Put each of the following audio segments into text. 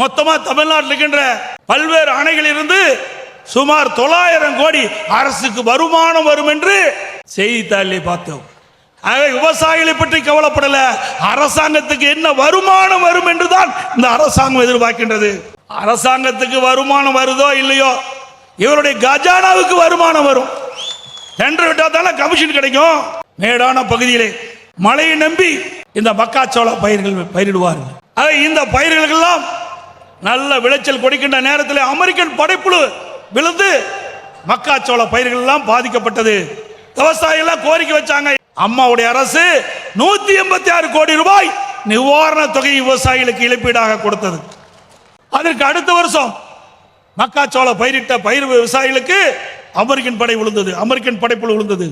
மொத்தமா தமிழ்நாட்டில் இருக்கின்ற பல்வேறு அணைகளிலிருந்து சுமார் தொள்ளாயிரம் கோடி அரசுக்கு வருமானம் வரும் என்று செய்தித்தாளிலே பார்த்தோம். ஆக விவசாயிகளை பற்றி கவலைப்படல. அரசாங்கத்துக்கு என்ன வருமானம் வரும் என்றுதான் இந்த அரசாங்கம் எதிர்பார்க்கின்றது. அரசாங்கத்துக்கு வருமானம் வருதோ இல்லையோ இவருடைய கஜானாவுக்கு வருமானம் வரும். டெண்டர் விட்டா தானே கமிஷன் கிடைக்கும். மேடான பகுதியிலே மழையை நம்பி இந்த மக்காச்சோள பயிர்கள் பயிரிடுவார்கள். இந்த பயிர்களுக்கெல்லாம் நல்ல விளைச்சல் கொடுக்கின்ற நேரத்தில் அமெரிக்கன் படைப்புழு விழுந்து மக்காச்சோள பயிர்கள் எல்லாம் பாதிக்கப்பட்டது. விவசாயிகள் கோரிக்கை வச்சாங்க. அம்மாவுடைய அரசு நூத்தி எண்பத்தி ஆறு கோடி ரூபாய் நிவாரண தொகை விவசாயிகளுக்கு இழப்பீடாக கொடுத்தது. அதற்கு அடுத்த வருஷம் மக்காச்சோள பயிரிட்ட பயிர் விவசாயிகளுக்கு அமெரிக்கன் படை விழுந்தது. அமெரிக்கன் படைப்புழு விழுந்தது.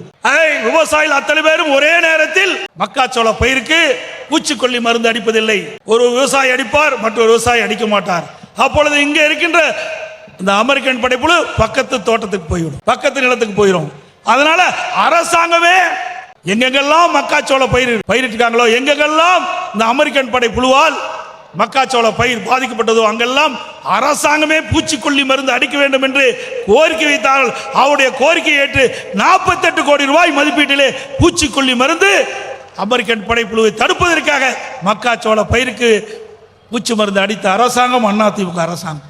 விவசாயிகள் அத்தனை பேரும் ஒரே நேரத்தில் மக்காச்சோள பயிருக்கு பூச்சிக்கொல்லி மருந்து அடிப்பதில்லை. ஒரு விவசாயி அடிப்பார் மற்றொரு விவசாயி அடிக்க மாட்டார். அப்பொழுது இங்கே இருக்கின்ற இந்த அமெரிக்கன் படைப்புழு பக்கத்து தோட்டத்துக்கு போயிடும் பக்கத்து நிலத்துக்கு போயிடும் அதனால அரசாங்கமே எங்கெங்கெல்லாம் மக்காச்சோள பயிர் பயிரிட்டிருக்காங்களோ எங்கெங்கெல்லாம் இந்த அமெரிக்கன் படை புழுவால் மக்காச்சோள பயிர் பாதிக்கப்பட்டதோ அங்கெல்லாம் அரசாங்கமே பூச்சிக்கொல்லி மருந்து அடிக்க வேண்டும் என்று கோரிக்கை வைத்தார்கள். அவருடைய கோரிக்கையை ஏற்று நாற்பத்தெட்டு கோடி ரூபாய் மதிப்பீட்டிலே பூச்சிக்கொல்லி மருந்து அமெரிக்கன் படைப்புழுவை தடுப்பதற்காக மக்காச்சோள பயிருக்கு பூச்சி மருந்து அடித்த அரசாங்கம் அதிமுக அரசாங்கம்.